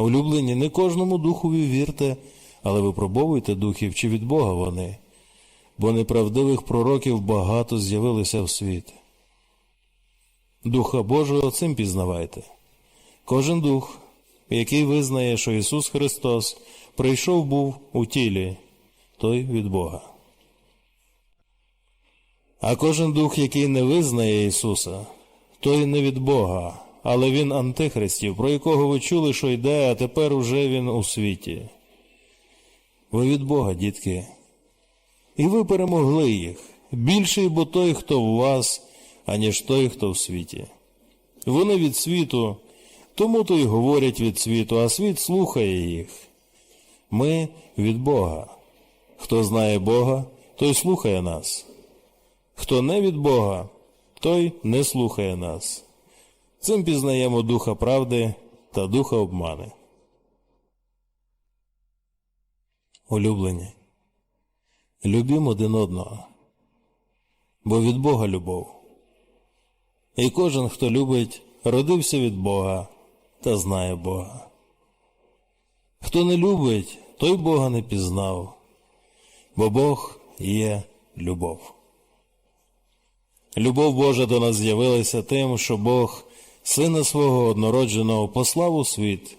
Улюблені, не кожному духові вірте, але випробовуйте духів, чи від Бога вони, бо неправдивих пророків багато з'явилося в світ. Духа Божого цим пізнавайте. Кожен дух, який визнає, що Ісус Христос прийшов був у тілі, той від Бога. А кожен дух, який не визнає Ісуса, той не від Бога, але він антихристів, про якого ви чули, що йде, а тепер уже він у світі. Ви від Бога, дітки, і ви перемогли їх. Більший бо той, хто в вас, аніж той, хто в світі. Вони від світу, тому то й говорять від світу, а світ слухає їх. Ми від Бога. Хто знає Бога, той слухає нас. Хто не від Бога, той не слухає нас. Цим пізнаємо духа правди та духа обмани. Улюблені, любім один одного, бо від Бога любов. І кожен, хто любить, родився від Бога та знає Бога. Хто не любить, той Бога не пізнав, бо Бог є любов. Любов Божа до нас з'явилася тим, що Бог Сина свого однородженого послав у світ,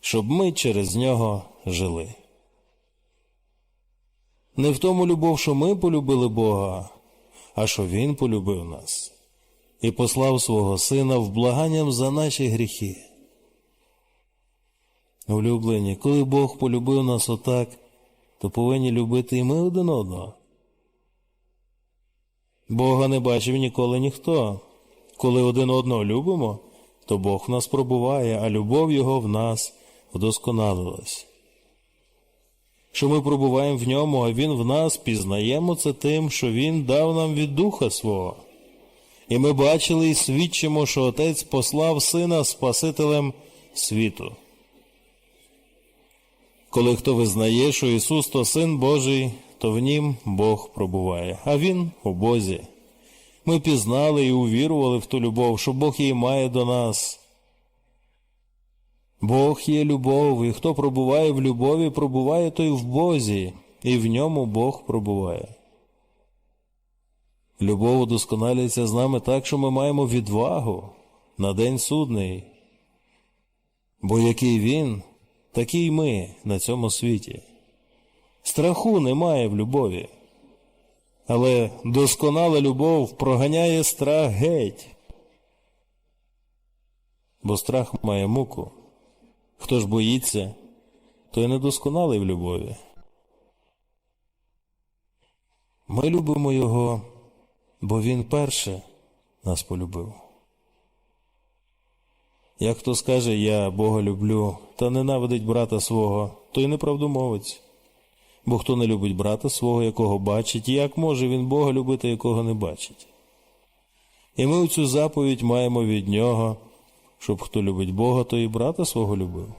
щоб ми через нього жили. Не в тому любов, що ми полюбили Бога, а що Він полюбив нас і послав свого Сина вблаганням за наші гріхи. Улюблені, коли Бог полюбив нас отак, то повинні любити і ми один одного. Бога не бачив ніколи ніхто. Коли один одного любимо, то Бог в нас пробуває, а любов Його в нас вдосконалилась. Що ми пробуваємо в ньому, а Він в нас пізнаємо це тим, що Він дав нам від Духа свого. І ми бачили і свідчимо, що Отець послав Сина Спасителем світу. Коли хто визнає, що Ісус то Син Божий, то в Нім Бог пробуває, а Він у Бозі. Ми пізнали і увірували в ту любов, що Бог її має до нас. Бог є любов, і хто пробуває в любові, пробуває той в Бозі, і в ньому Бог пробуває. Любов удосконалюється з нами так, що ми маємо відвагу на день судний. Бо який він, такий ми на цьому світі. Страху немає в любові. Але досконала любов проганяє страх геть. Бо страх має муку. Хто ж боїться, той недосконалий в любові. Ми любимо його, бо він перше нас полюбив. Як хто скаже, я Бога люблю, та ненавидить брата свого, той неправдомовець. Бо хто не любить брата свого, якого бачить, як може він Бога любити, якого не бачить? І ми цю заповідь маємо від нього, щоб хто любить Бога, то і брата свого любив.